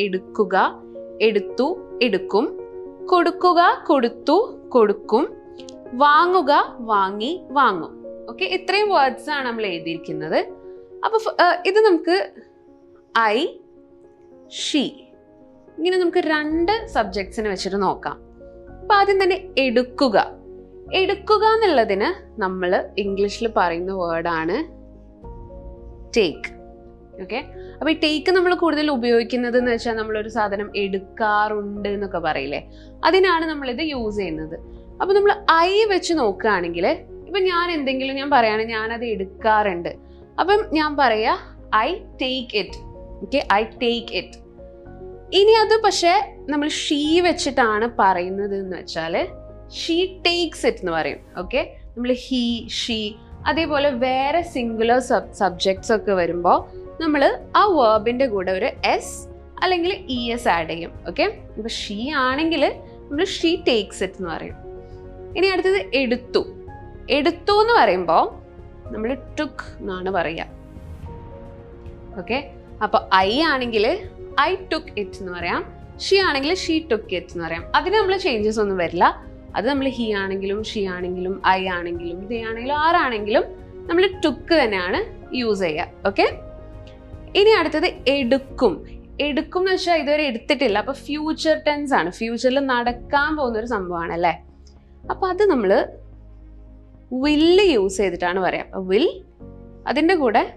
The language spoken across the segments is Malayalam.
എടുക്കുക. എടുത്തു എടുക്കും. കൊടുക്കുക കൊടുത്തു കൊടുക്കും. വാങ്ങുക വാങ്ങി വാങ്ങും. ഓക്കെ ഇത്രയും വേർഡ്സ് ആണ് നമ്മൾ എഴുതിയിരിക്കുന്നത്. അപ്പൊ ഫ- ഇത് നമുക്ക് ഐ ഷീ ഇങ്ങനെ നമുക്ക് രണ്ട് സബ്ജക്ട്സിനെ വെച്ചിട്ട് നോക്കാം. അപ്പൊ ആദ്യം തന്നെ എടുക്കുക. എടുക്കുക എന്നുള്ളതിന് നമ്മൾ ഇംഗ്ലീഷിൽ പറയുന്ന വേർഡാണ് ടേക്ക് ഓക്കെ? അപ്പോൾ ഈ ടേക്ക് നമ്മൾ കൂടുതൽ ഉപയോഗിക്കുന്നത് എന്ന് വെച്ചാൽ നമ്മളൊരു സാധനം എടുക്കാറുണ്ട് എന്നൊക്കെ പറയില്ലേ? അതിനാണ് നമ്മൾ ഇത് യൂസ് ചെയ്യുന്നത്. അപ്പോൾ നമ്മൾ ഐ വെച്ച് നോക്കുകയാണെങ്കിൽ ഇപ്പൊ ഞാൻ എന്തെങ്കിലും ഞാൻ പറയുകയാണ് ഞാനത് എടുക്കാറുണ്ട്. അപ്പം ഞാൻ പറയാ I take it. Okay? I take it. ഇനി അത് പക്ഷേ നമ്മൾ ഷീ വെച്ചിട്ടാണ് പറയുന്നത് എന്ന് വെച്ചാൽ ഷീ ടേക്സ് ഇറ്റ് എന്ന് പറയും. ഓക്കെ? നമ്മൾ ഹീ ഷീ അതേപോലെ വേറെ സിംഗുലർ സബ് സബ്ജക്ട്സ് ഒക്കെ വരുമ്പോൾ നമ്മൾ ആ വേർബിന്റെ കൂടെ ഒരു എസ് അല്ലെങ്കിൽ ഇ എസ് ആഡ് ചെയ്യും ഓക്കെ ഇപ്പം ഷീ ആണെങ്കിൽ നമ്മൾ ഷീ ടേക്സ് ഇറ്റ് എന്ന് പറയും. ഇനി അടുത്തത് എടുത്തു. എടുത്തു എന്ന് പറയുമ്പോൾ നമ്മൾ ടുക്ക് എന്നാണ് പറയുക. ഓക്കെ അപ്പോൾ ഐ ആണെങ്കിൽ ഐ ടുക്ക് ഇറ്റ് എന്ന് പറയാം. ഷീ ആണെങ്കിൽ ഷീ ടുക്ക് ഇറ്റ് എന്ന് പറയാം. അതിന് നമ്മൾ ചേഞ്ചസ് ഒന്നും വരില്ല. അത് നമ്മൾ ഹി ആണെങ്കിലും ഷീ ആണെങ്കിലും ഐ ആണെങ്കിലും ദേ ആണെങ്കിലും ആറാണെങ്കിലും നമ്മൾ ടുക്ക് തന്നെയാണ് യൂസ് ചെയ്യുക ഓക്കെ ഇനി അടുത്തത് എടുക്കും. എടുക്കും എന്ന് വെച്ചാൽ ഇതുവരെ എടുത്തിട്ടില്ല. അപ്പൊ ഫ്യൂച്ചർ ടെൻസ് ആണ്. ഫ്യൂച്ചറിൽ നടക്കാൻ പോകുന്ന ഒരു സംഭവമാണ് അല്ലേ? അപ്പൊ അത് നമ്മൾ വില്ല് യൂസ് ചെയ്തിട്ടാണ് പറയാം. അപ്പൊ വിൽ അതിന്റെ കൂടെ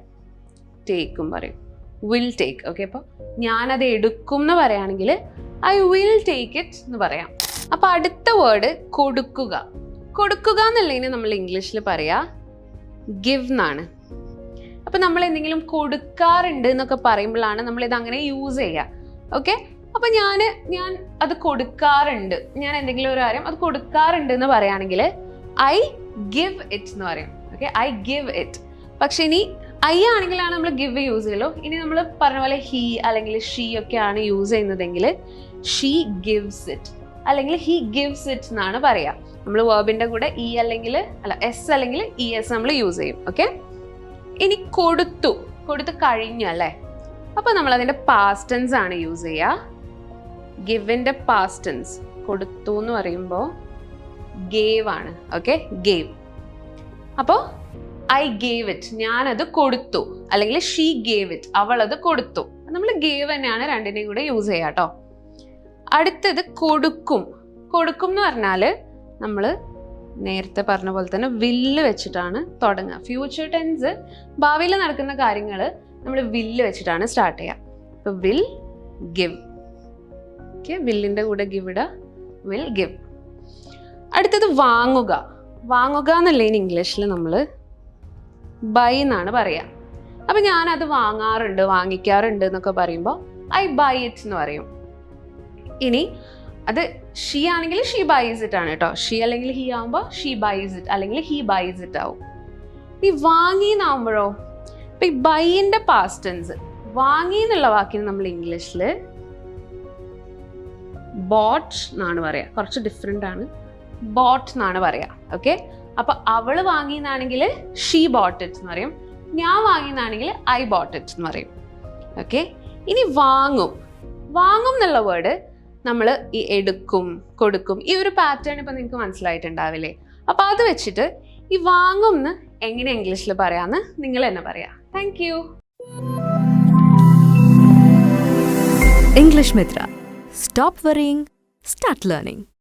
ടേക്കും പറയും. വിൽ ടേക്ക് ഓക്കെ അപ്പോൾ ഞാനത് എടുക്കും എന്ന് പറയുകയാണെങ്കിൽ ഐ വിൽ ടേക്ക് ഇറ്റ് എന്ന് പറയാം. അപ്പൊ അടുത്ത വേർഡ് കൊടുക്കുക. കൊടുക്കുക എന്നുള്ളതിന് നമ്മൾ ഇംഗ്ലീഷിൽ പറയാ? ഗിവ് എന്നാണ് അപ്പൊ നമ്മൾ എന്തെങ്കിലും കൊടുക്കാറുണ്ട് എന്നൊക്കെ പറയുമ്പോഴാണ് നമ്മൾ ഇത് അങ്ങനെ യൂസ് ചെയ്യുക ഓക്കെ അപ്പൊ ഞാൻ ഞാൻ അത് കൊടുക്കാറുണ്ട്. ഞാൻ എന്തെങ്കിലും ഒരു കാര്യം അത് കൊടുക്കാറുണ്ട് എന്ന് പറയുകയാണെങ്കിൽ ഐ ഗിവ് ഇറ്റ് എന്ന് പറയും. ഓക്കെ ഐ ഗിവ് ഇറ്റ് പക്ഷെ ഇനി ഐ ആണെങ്കിലാണ് നമ്മൾ ഗിവ് യൂസ് ചെയ്യുള്ളൂ. ഇനി നമ്മൾ പറഞ്ഞ പോലെ ഹീ അല്ലെങ്കിൽ ഷീ ഒക്കെ ആണ് യൂസ് ചെയ്യുന്നതെങ്കിൽ ഷീ ഗിവ്സ് ഇറ്റ് അല്ലെങ്കിൽ ഹി ഗിവ്സ് ഇറ്റ് എന്നാണ് പറയുക നമ്മൾ വേർബിന്റെ കൂടെ ഇ അല്ലെങ്കിൽ അല്ല എസ് അല്ലെങ്കിൽ ഇ എസ് നമ്മൾ യൂസ് ചെയ്യും. ഓക്കെ ഇനി കൊടുത്തു. കൊടുത്തു കഴിഞ്ഞു അല്ലേ? അപ്പൊ നമ്മൾ അതിന്റെ പാസ്റ്റൻസ് ആണ് യൂസ് ചെയ്യുക. ഗിവിന്റെ പാസ്റ്റൻസ് കൊടുത്തു എന്ന് പറയുമ്പോൾ ഗേവ് ആണ്. ഓക്കെ ഗേവ് അപ്പോൾ ഐ ഗേവ് ഇറ്റ് ഞാനത് കൊടുത്തു. അല്ലെങ്കിൽ ഷീ ഗേവ് ഇറ്റ് അവൾ അത് കൊടുത്തു. നമ്മൾ ഗേവ് തന്നെയാണ് രണ്ടിനെയും കൂടെ യൂസ് ചെയ്യുക കേട്ടോ. അടുത്തത് കൊടുക്കും. കൊടുക്കും എന്ന് പറഞ്ഞാൽ നമ്മൾ നേരത്തെ പറഞ്ഞ പോലെ തന്നെ വില്ല് വെച്ചിട്ടാണ് തുടങ്ങുക. ഫ്യൂച്ചർ ടെൻസ് ഭാവിയിൽ നടക്കുന്ന കാര്യങ്ങൾ നമ്മൾ വില്ല് വെച്ചിട്ടാണ് സ്റ്റാർട്ട് ചെയ്യുക. ഇപ്പൊ വിൽ ഗിവ് ഓക്കെ വില്ലിന്റെ കൂടെ ഗിവ് ഇട. വിൽ ഗിവ് അടുത്തത് വാങ്ങുക. വാങ്ങുക എന്നല്ലേ ഇംഗ്ലീഷിൽ നമ്മൾ ബൈ എന്നാണ് പറയുക. അപ്പം ഞാനത് വാങ്ങാറുണ്ട് വാങ്ങിക്കാറുണ്ട് എന്നൊക്കെ പറയുമ്പോൾ ഐ ബൈ ഇറ്റ് എന്ന് പറയും. ഇനി അത് ഷീ ആണെങ്കിൽ ഷീ ബൈസ് ഇറ്റ് ആണ് കേട്ടോ ഷീ അല്ലെങ്കിൽ ഹീ ആവുമ്പോൾ ഷീ ബൈസ് ഇറ്റ് അല്ലെങ്കിൽ ഹീ ബൈസ് ഇറ്റ് ആവും. ഈ വാങ്ങി എന്നാവുമ്പോഴോ ഇപ്പം ഈ ബൈന്റെ പാസ്റ്റൻസ് വാങ്ങി എന്നുള്ള വാക്കിന് നമ്മൾ ഇംഗ്ലീഷിൽ ബോട്ട് എന്നാണ് പറയുക കുറച്ച് ഡിഫറെന്റ് ആണ്. ബോട്ട് എന്നാണ് പറയുക ഓക്കെ അപ്പം അവൾ വാങ്ങി എന്നാണെങ്കിൽ ഷീ ബോട്ട് ഇറ്റ് എന്ന് പറയും. ഞാൻ വാങ്ങി എന്നാണെങ്കിൽ ഐ ബോട്ട് ഇറ്റ് എന്ന് പറയും. ഓക്കെ ഇനി വാങ്ങും. വാങ്ങും എന്നുള്ള വേർഡ് നമ്മൾ ഈ എടുക്കും കൊടുക്കും. ഈ ഒരു പാറ്റേൺ ഇപ്പം നിങ്ങൾക്ക് മനസ്സിലായിട്ടുണ്ടാവില്ലേ? അപ്പോൾ അത് വെച്ചിട്ട് ഈ വാങ്ങും എന്ന് എങ്ങനെ ഇംഗ്ലീഷിൽ പറയാമെന്ന് നിങ്ങൾ തന്നെ പറയാം. Thank you English Mitra stop worrying start learning.